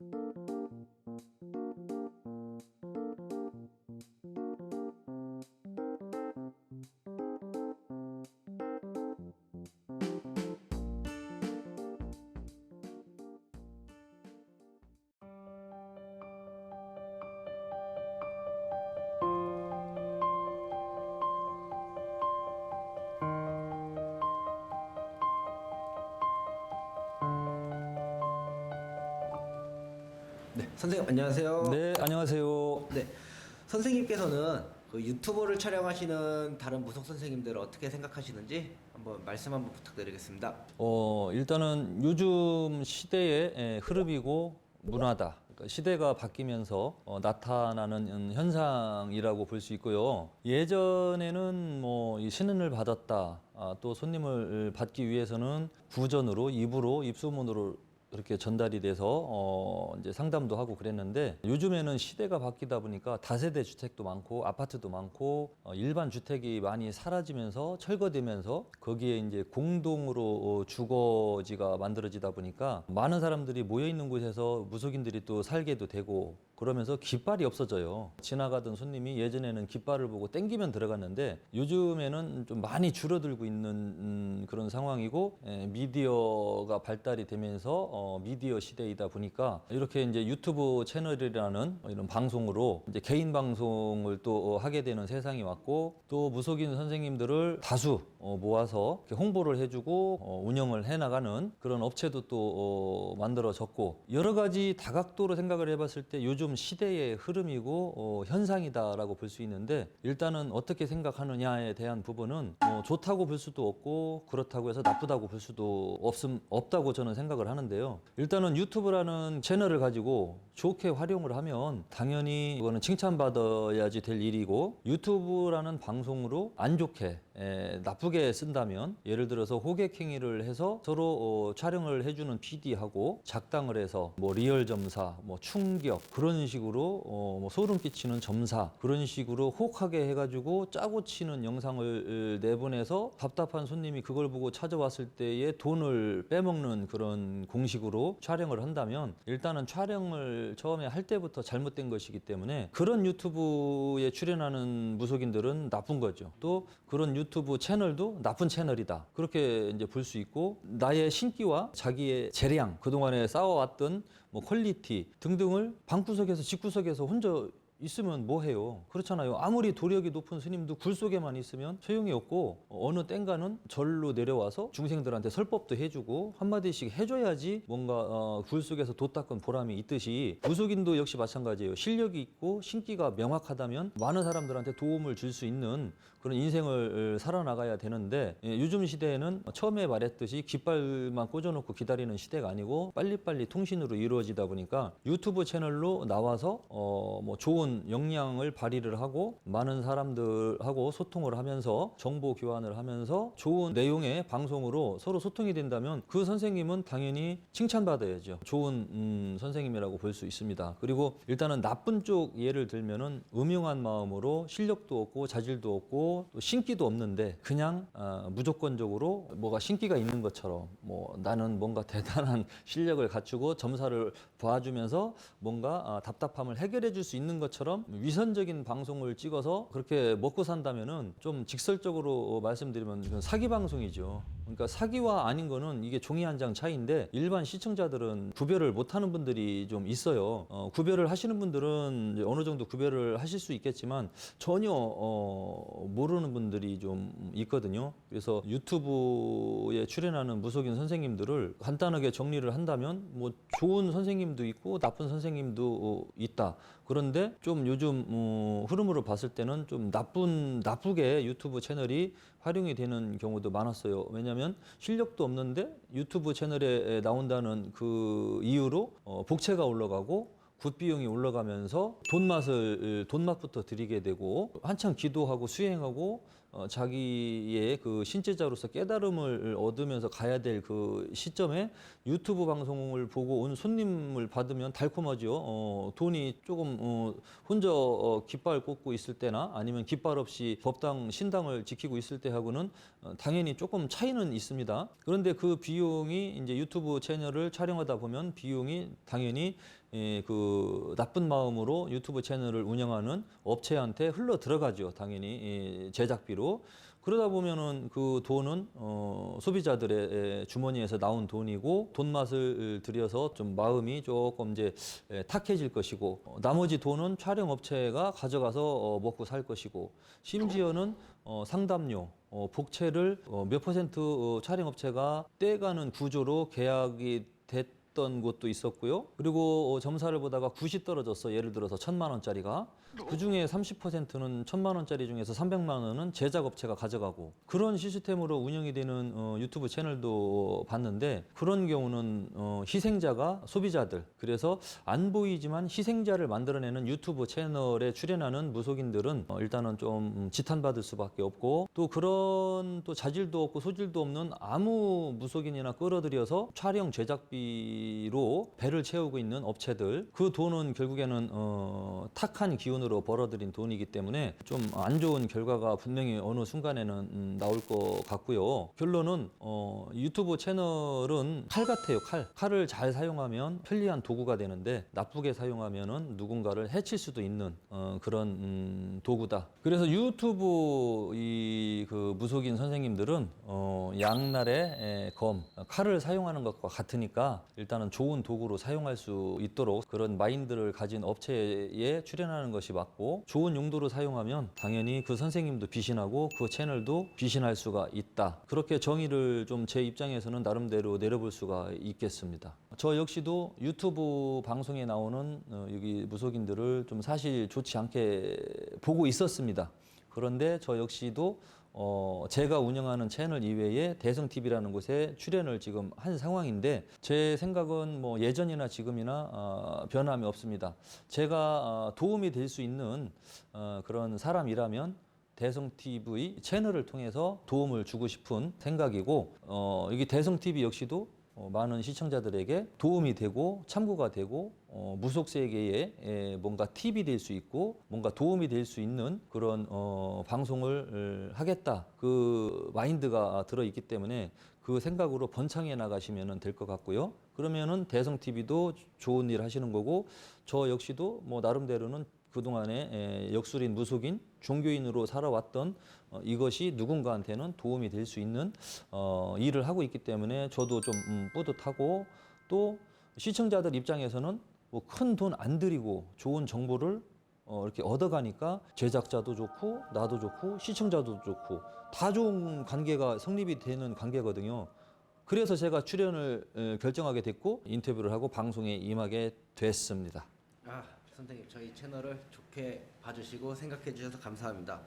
네, 선생님 안녕하세요. 네, 안녕하세요. 네, 선생님께서는 그 유튜버를 촬영하시는 다른 무속 선생님들을 어떻게 생각하시는지 한번 말씀 한번 부탁드리겠습니다. 어, 일단은 요즘 시대의 에, 흐름이고 문화다. 그러니까 시대가 바뀌면서 어, 나타나는 음, 현상이라고 볼 수 있고요. 예전에는 뭐이 신은을 받았다. 아, 또 손님을 받기 위해서는 구전으로 입으로 입소문으로 이렇게 전달이 돼서 어 이제 상담도 하고 그랬는데 요즘에는 시대가 바뀌다 보니까 다세대 주택도 많고 아파트도 많고 어 일반 주택이 많이 사라지면서 철거되면서 거기에 이제 공동으로 어 주거지가 만들어지다 보니까 많은 사람들이 모여 있는 곳에서 무속인들이 또 살게도 되고 그러면서 깃발이 없어져요. 지나가던 손님이 예전에는 깃발을 보고 땡기면 들어갔는데 요즘에는 좀 많이 줄어들고 있는 음, 그런 상황이고 에, 미디어가 발달이 되면서 어, 미디어 시대이다 보니까 이렇게 이제 유튜브 채널이라는 이런 방송으로 이제 개인 방송을 또 어, 하게 되는 세상이 왔고 또 무속인 선생님들을 다수 어, 모아서 홍보를 해주고 어, 운영을 해나가는 그런 업체도 또 어, 만들어졌고 여러 가지 다각도로 생각을 해봤을 때 요즘 시대의 흐름이고 어, 현상이다라고 볼 수 있는데 일단은 어떻게 생각하느냐에 대한 부분은 뭐 좋다고 볼 수도 없고 그렇다고 해서 나쁘다고 볼 수도 없음 없다고 저는 생각을 하는데요. 일단은 유튜브라는 채널을 가지고 좋게 활용을 하면 당연히 이거는 칭찬받아야지 될 일이고 유튜브라는 방송으로 안 좋게 에, 나쁘게 쓴다면 예를 들어서 호객 행위를 해서 서로 어, 촬영을 해주는 PD하고 작당을 해서 뭐 리얼 점사, 뭐 충격 그런 식으로 어, 뭐 소름 끼치는 점사 그런 식으로 혹하게 해가지고 짜고 치는 영상을 내보내서 답답한 손님이 그걸 보고 찾아왔을 때에 돈을 빼먹는 그런 공식으로 촬영을 한다면 일단은 촬영을 처음에 할 때부터 잘못된 것이기 때문에 그런 유튜브에 출연하는 무속인들은 나쁜 거죠. 또 그런 유튜브 채널도 나쁜 채널이다. 그렇게 이제 볼 수 있고 나의 신기와 자기의 재량 그동안에 쌓아왔던 뭐 퀄리티 등등을 방구석에서 집구석에서 혼자 있으면 뭐 해요? 그렇잖아요. 아무리 도력이 높은 스님도 굴 속에만 있으면 소용이 없고 어느 땐가는 절로 내려와서 중생들한테 설법도 해주고 한마디씩 해줘야지 뭔가 어, 굴 속에서 도 닦은 보람이 있듯이 무속인도 역시 마찬가지예요. 실력이 있고 신기가 명확하다면 많은 사람들한테 도움을 줄 수 있는 그런 인생을 살아나가야 되는데 예, 요즘 시대에는 처음에 말했듯이 깃발만 꽂아놓고 기다리는 시대가 아니고 빨리빨리 통신으로 이루어지다 보니까 유튜브 채널로 나와서 어, 뭐 좋은 역량을 발휘를 하고 많은 사람들하고 소통을 하면서 정보 교환을 하면서 좋은 내용의 방송으로 서로 소통이 된다면 그 선생님은 당연히 칭찬받아야죠. 좋은 음, 선생님이라고 볼 수 있습니다. 그리고 일단은 나쁜 쪽 예를 들면은 음흉한 마음으로 실력도 없고 자질도 없고 또 신기도 없는데 그냥 아, 무조건적으로 뭐가 신기가 있는 것처럼 뭐 나는 뭔가 대단한 실력을 갖추고 점사를 봐주면서 뭔가 아, 답답함을 해결해 줄 수 있는 것처럼 위선적인 방송을 찍어서 그렇게 먹고 산다면은 좀 직설적으로 말씀드리면 사기 방송이죠. 그러니까 사기와 아닌 거는 이게 종이 한 장 차이인데 일반 시청자들은 구별을 못하는 분들이 좀 있어요. 어, 구별을 하시는 분들은 어느 정도 구별을 하실 수 있겠지만 전혀 어, 모르는 분들이 좀 있거든요. 그래서 유튜브에 출연하는 무속인 선생님들을 간단하게 정리를 한다면 뭐 좋은 선생님도 있고 나쁜 선생님도 어, 있다. 그런데 좀 요즘 어, 흐름으로 봤을 때는 좀 나쁜 나쁘게 유튜브 채널이 활용이 되는 경우도 많았어요. 왜냐하면 실력도 없는데 유튜브 채널에 나온다는 그 이유로 어, 복채가 올라가고 굿 비용이 올라가면서 돈 맛을 돈 맛부터 드리게 되고 한창 기도하고 수행하고 어, 자기의 그 신체자로서 깨달음을 얻으면서 가야 될 그 시점에 유튜브 방송을 보고 온 손님을 받으면 달콤하죠. 어, 돈이 조금 어, 혼자 어, 깃발 꽂고 있을 때나 아니면 깃발 없이 법당 신당을 지키고 있을 때하고는 어, 당연히 조금 차이는 있습니다. 그런데 그 비용이 이제 유튜브 채널을 촬영하다 보면 비용이 당연히 예, 그 나쁜 마음으로 유튜브 채널을 운영하는 업체한테 흘러 들어가죠. 당연히 예, 제작비로. 그러다 보면은 그 돈은 어, 소비자들의 에, 주머니에서 나온 돈이고 돈 맛을 들여서 좀 마음이 조금 이제 에, 탁해질 것이고 어, 나머지 돈은 촬영 업체가 가져가서 어, 먹고 살 것이고 심지어는 어, 상담료 어, 복채를 어, 몇 퍼센트 어, 촬영 업체가 떼가는 구조로 계약이 됐 던 곳도 있었고요. 그리고 어, 점사를 보다가 굿이 떨어졌어. 예를 들어서 천만 원짜리가 그 중에 30%는 천만 원짜리 중에서 300만 원은 제작 업체가 가져가고 그런 시스템으로 운영이 되는 어, 유튜브 채널도 봤는데 그런 경우는 어, 희생자가 소비자들 그래서 안 보이지만 희생자를 만들어내는 유튜브 채널에 출연하는 무속인들은 어, 일단은 좀 음, 지탄받을 수밖에 없고 또 그런 또 자질도 없고 소질도 없는 아무 무속인이나 끌어들여서 촬영 제작비 로 배를 채우고 있는 업체들 그 돈은 결국에는 어, 탁한 기운으로 벌어들인 돈이기 때문에 좀 안 좋은 결과가 분명히 어느 순간에는 음, 나올 것 같고요. 결론은 어, 유튜브 채널은 칼 같아요. 칼. 칼을 잘 사용하면 편리한 도구가 되는데 나쁘게 사용하면은 누군가를 해칠 수도 있는 어, 그런 음, 도구다. 그래서 유튜브 이 그 무속인 선생님들은 어, 양날의 에, 검 칼을 사용하는 것과 같으니까 일단 은 좋은 도구로 사용할 수 있도록 그런 마인드를 가진 업체에 출연하는 것이 맞고 좋은 용도로 사용하면 당연히 그 선생님도 비신하고 그 채널도 비신할 수가 있다. 그렇게 정의를 좀 제 입장에서는 나름대로 내려볼 수가 있겠습니다. 저 역시도 유튜브 방송에 나오는 어, 여기 무속인들을 좀 사실 좋지 않게 보고 있었습니다. 그런데 저 역시도 어, 제가 운영하는 채널 이외에 대성 TV라는 곳에 출연을 지금 한 상황인데 제 생각은 뭐 예전이나 지금이나 어, 변함이 없습니다. 제가 어, 도움이 될 수 있는 어, 그런 사람이라면 대성 TV 채널을 통해서 도움을 주고 싶은 생각이고 어, 여기 대성 TV 역시도 어, 많은 시청자들에게 도움이 되고 참고가 되고 어, 무속 세계에 에, 뭔가 팁이 될 수 있고 뭔가 도움이 될 수 있는 그런 어, 방송을 어, 하겠다 그 마인드가 들어 있기 때문에 그 생각으로 번창해 나가시면 될 것 같고요. 그러면은 대성 TV도 좋은 일 하시는 거고 저 역시도 뭐 나름대로는 그동안에 에, 역술인 무속인 종교인으로 살아왔던 어, 이것이 누군가한테는 도움이 될 수 있는 어, 일을 하고 있기 때문에 저도 좀 음, 뿌듯하고 또 시청자들 입장에서는 뭐 큰 돈 안 들이고 좋은 정보를 어, 이렇게 얻어가니까 제작자도 좋고 나도 좋고 시청자도 좋고 다 좋은 관계가 성립이 되는 관계거든요. 그래서 제가 출연을 에, 결정하게 됐고 인터뷰를 하고 방송에 임하게 됐습니다. 아 선생님 저희 채널을 좋게 봐주시고 생각해 주셔서 감사합니다.